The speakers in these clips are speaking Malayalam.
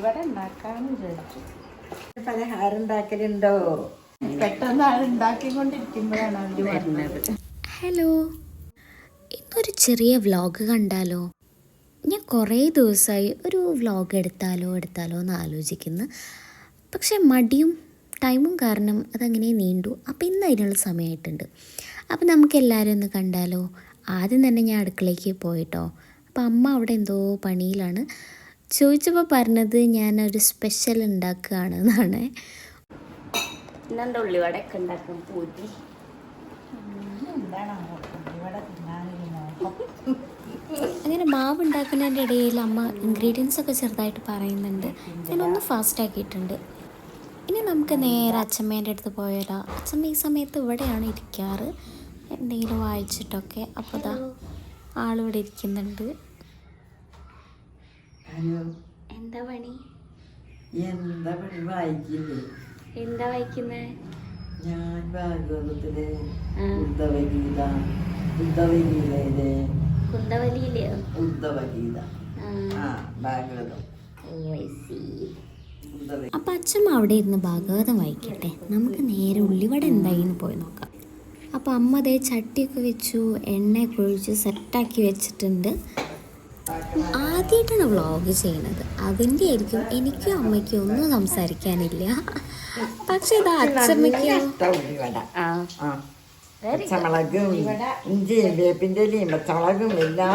ഉള്ളിവട ഉണ്ടാക്കാമെന്ന് വിചാരിച്ചു. പലഹാരം ഉണ്ടാക്കലുണ്ടോ? പെട്ടെന്ന് അത് ഉണ്ടാക്കിക്കൊണ്ടിരിക്കുമ്പോഴാണ് അവർ വരുന്നത്. ഹലോ ഇന്നൊരു ചെറിയ വ്ലോഗ് കണ്ടാലോ? ഞാൻ കുറേ ദിവസമായി ഒരു വ്ലോഗ് എടുത്താലോ എടുത്താലോ എന്ന് ആലോചിക്കുന്നു. പക്ഷേ മടിയും ടൈമും കാരണം അതങ്ങനെ നീണ്ടു. അപ്പോൾ ഇന്ന് അതിനുള്ള സമയമായിട്ടുണ്ട്. അപ്പോൾ നമുക്ക് എല്ലാവരും ഒന്ന് കണ്ടാലോ? ആദ്യം തന്നെ ഞാൻ അടുക്കളയ്ക്ക് പോയിട്ടോ? അപ്പോൾ അമ്മ അവിടെ എന്തോ പണിയിലാണ്. ചോദിച്ചപ്പോൾ പറഞ്ഞത് ഞാനൊരു സ്പെഷ്യൽ ഉണ്ടാക്കുകയാണ് എന്നാണ് ഇന്നെന്താ ഉള്ളിവടയൊക്കെ ഉണ്ടാക്കും പൂതി? അങ്ങനെ മാവ് ഉണ്ടാക്കുന്നതിന്റെ ഇടയിൽ അമ്മ ഇൻഗ്രീഡിയൻസ് ഒക്കെ ചെറുതായിട്ട് പറയുന്നുണ്ട്. ഞാനൊന്ന് ഫാസ്റ്റ് ആക്കിയിട്ടുണ്ട്. ഇനി നമുക്ക് നേരെ അച്ഛമ്മേന്റെ അടുത്ത് പോയാലോ. അച്ഛമ്മ ഈ സമയത്ത് ഇവിടെയാണ് ഇരിക്കാറ്. എന്തെങ്കിലും വായിച്ചിട്ടൊക്കെ. അപ്പോൾ ഇതാ ആളിവിടെ ഇരിക്കുന്നുണ്ട്. ഹലോ. എന്താ പണി? എന്താ പണി? വായിക്കില്ലേ? എന്താ വായിക്കുന്നേ? ഞാൻ ഭാഗവതത്തിലെ. ഉദ്ധവഗീത. ഉദ്ധവഗീതയിലെ കുന്തവലിയിലെയോ ഉദ്ധവഗീത. ആ. ഭാഗവതം ഉദ്ധവ അപ്പം അച്ഛമ്മ അവിടെ ഇരുന്ന് ഭാഗവതം വായിക്കട്ടെ. നമുക്ക് നേരെ ഉള്ളിവട എന്തായിന്ന് പോയി നോക്കാം. അപ്പോൾ അമ്മ അതേ ചട്ടിയൊക്കെ വെച്ചു എണ്ണയൊക്കെ ഒഴിച്ച് സെറ്റാക്കി വെച്ചിട്ടുണ്ട്. ആദ്യമായിട്ടാണ് വ്ളോഗ് ചെയ്യുന്നത്. അതിന്റെ ആയിരിക്കും എനിക്കും അമ്മയ്ക്കും ഒന്നും സംസാരിക്കാനില്ല. പക്ഷെ ഇത് അച്ഛമ്മയ്ക്ക് പച്ചമുളകും ഇഞ്ചിയും വേപ്പിന്റെ ഇലയും പച്ചമുളകും എല്ലാം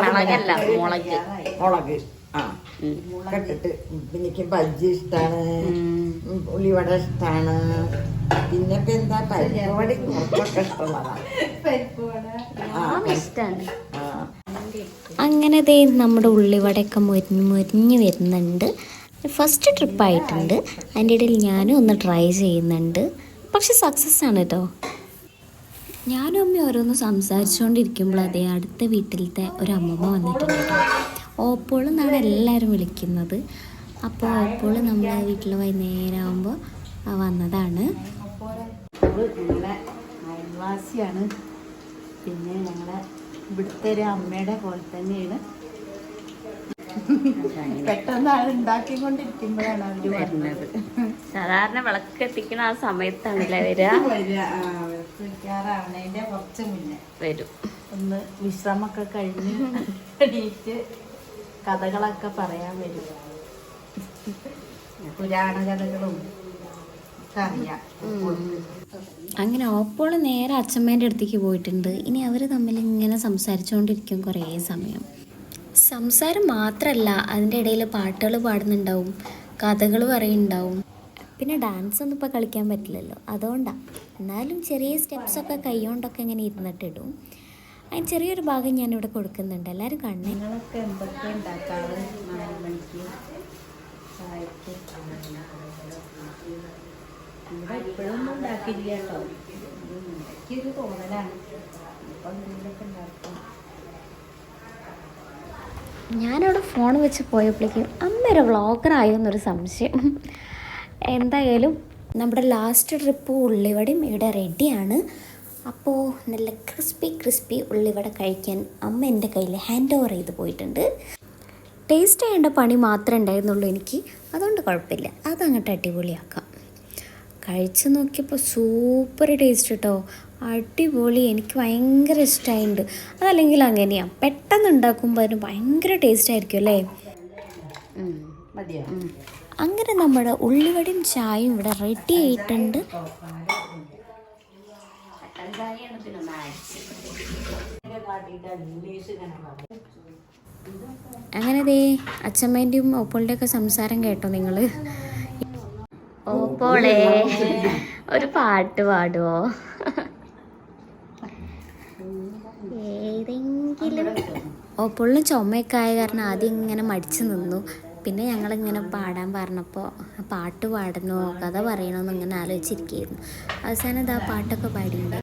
മുളക്. മുളക്. ആ. കെട്ടിട്ട് എനിക്ക് ബജ്ജി ഇഷ്ടാണ്. ഉം, ഉള്ളിവട ഇഷ്ടാണ്. പിന്നെ ഇപ്പൊ എന്താ പരിപ്പുവട കുറച്ചൊക്കെ ഇഷ്ടമുള്ളതാണ് ആ, ഇഷ്ടമാണ് ആ. അങ്ങനെ ദേ നമ്മുടെ ഉള്ളിവടയൊക്കെ മൊരിഞ്ഞ് മൊരിഞ്ഞ് വരുന്നുണ്ട്. ഫസ്റ്റ് ട്രിപ്പായിട്ടുണ്ട് അതിന്റെ ഇടയിൽ ഞാനും ഒന്ന് ട്രൈ ചെയ്യുന്നുണ്ട്. പക്ഷെ സക്സസ് ആണ് കേട്ടോ ഞാനും അമ്മ ഓരോന്ന് സംസാരിച്ചുകൊണ്ടിരിക്കുമ്പോൾ അതേ അടുത്ത വീട്ടിലത്തെ ഒരു അമ്മമ്മ വന്നിട്ടുണ്ട് ഓപ്പോൾ എന്നാണ് എല്ലാവരും വിളിക്കുന്നത്. അപ്പോൾ ഓപ്പോൾ നമ്മളെ വീട്ടിൽ വൈകുന്നേരം ആകുമ്പോൾ വന്നതാണ്. പിന്നെ ഞങ്ങളെ ഇവിടുത്തെ ഒരു അമ്മയുടെ പോലെ തന്നെയാണ്. പെട്ടെന്ന് അത് ഉണ്ടാക്കിക്കൊണ്ടിരിക്കുമ്പോഴാണ് അവർ വരുന്നത്. സാധാരണ വിളക്ക് എത്തിക്കുന്ന ആ സമയത്താണ് വരിക? വിളിക്കാറാവണേന്റെ കുറച്ച് മുന്നേ. വരും. ഒന്ന് വിശ്രമൊക്കെ കഴിഞ്ഞ് എണീറ്റ് കഥകളൊക്കെ പറയാൻ വരും. പുരാണ കഥകളും അങ്ങനെ ഓപ്പോൾ നേരെ അച്ഛമ്മേന്റെ അടുത്തേക്ക് പോയിട്ടുണ്ട്. ഇനി അവർ തമ്മിൽ ഇങ്ങനെ സംസാരിച്ചുകൊണ്ടിരിക്കും കുറേ സമയം. സംസാരം മാത്രമല്ല അതിന്റെ ഇടയിൽ പാട്ടുകൾ പാടുന്നുണ്ടാവും കഥകൾ പറയുന്നുണ്ടാവും. പിന്നെ ഡാൻസ് ഒന്നും ഇപ്പോൾ കളിക്കാൻ പറ്റില്ലല്ലോ. അതുകൊണ്ടാണ് എന്നാലും ചെറിയ സ്റ്റെപ്സൊക്കെ കൈകൊണ്ടൊക്കെ ഇങ്ങനെ ഇരുന്നിട്ടിടും അതിന് ചെറിയൊരു ഭാഗം ഞാനിവിടെ കൊടുക്കുന്നുണ്ട്. എല്ലാവരും കണ്ണേ ഇവിടെ ഇപ്പോഴൊന്നും ഉണ്ടാക്കില്ല കേട്ടോ. എനിക്കൊരു തോന്നലാണ്. ഞാനവിടെ ഫോൺ വെച്ച് പോയപ്പോഴേക്കും അമ്മ ഒരു വ്ളോഗറായോ എന്നൊരു സംശയം. എന്തായാലും നമ്മുടെ ലാസ്റ്റ് ട്രിപ്പ് ഉള്ളിവടയും ഇവിടെ റെഡിയാണ് അപ്പോൾ നല്ല ക്രിസ്പി ക്രിസ്പി ഉള്ളിവട കഴിക്കാൻ അമ്മ എന്റെ കയ്യിൽ ഹാൻഡ് ഓവർ ചെയ്ത് പോയിട്ടുണ്ട്. ടേസ്റ്റ് ചെയ്യേണ്ട പണി മാത്രമേ ഉണ്ടായിരുന്നുള്ളൂ എനിക്ക്. അതുകൊണ്ട് കുഴപ്പമില്ല. അതങ്ങോട്ട് അടിപൊളിയാക്കാം. കഴിച്ചു നോക്കിയപ്പോൾ സൂപ്പർ ടേസ്റ്റ് കേട്ടോ അടിപൊളി. എനിക്ക് ഭയങ്കര ഇഷ്ടമായിട്ടുണ്ട് അതല്ലെങ്കിൽ അങ്ങനെയാ. പെട്ടെന്ന് ഉണ്ടാക്കുമ്പോൾ അതിന് ഭയങ്കര ടേസ്റ്റ് ആയിരിക്കും അല്ലേ? അങ്ങനെ നമ്മുടെ ഉള്ളിവടിയും ചായയും ഇവിടെ റെഡി ആയിട്ടുണ്ട്. അങ്ങനെ ദേ അച്ഛമ്മേന്റെയും ഓപ്പോളിന്റെ ഒക്കെ സംസാരം കേട്ടോ നിങ്ങൾ ഓപ്പോളേ ഒരു പാട്ട് പാടുവോ? ഏതെങ്കിലും പുള്ളി ചുമയൊക്കെ ആയ കാരണം ആദ്യം ഇങ്ങനെ മടിച്ചു നിന്നു. പിന്നെ ഞങ്ങളിങ്ങനെ പാടാൻ പറഞ്ഞപ്പോൾ പാട്ട് പാടണോ കഥ പറയണോന്ന് ഇങ്ങനെ ആലോചിച്ചിരിക്കുകയായിരുന്നു. അവസാനം ഇതാ പാട്ടൊക്കെ പാടിയിട്ടുണ്ട്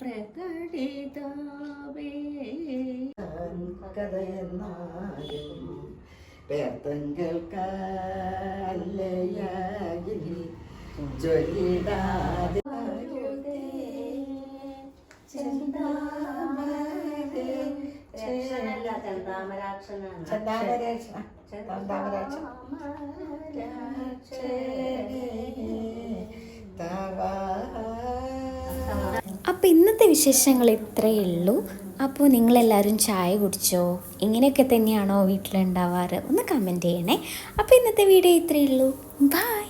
പ്രകടിതമേതം പതിതവ പാദം ചൊല്ലിടാതെ കഥയെന്നാലും പേർത്തങ്കൾക്കല്ലയാകിൽ ജ്വലിടാതെ അപ്പോൾ ഇന്നത്തെ വിശേഷങ്ങൾ ഇത്രയേ ഉള്ളൂ. അപ്പോൾ നിങ്ങളെല്ലാവരും ചായ കുടിച്ചോ? ഇങ്ങനെയൊക്കെ തന്നെയാണോ വീട്ടിലുണ്ടാവാറ്? ഒന്ന് കമന്റ് ചെയ്യണേ. അപ്പോൾ ഇന്നത്തെ വീഡിയോ ഇത്രയേ ഉള്ളൂ. ബൈ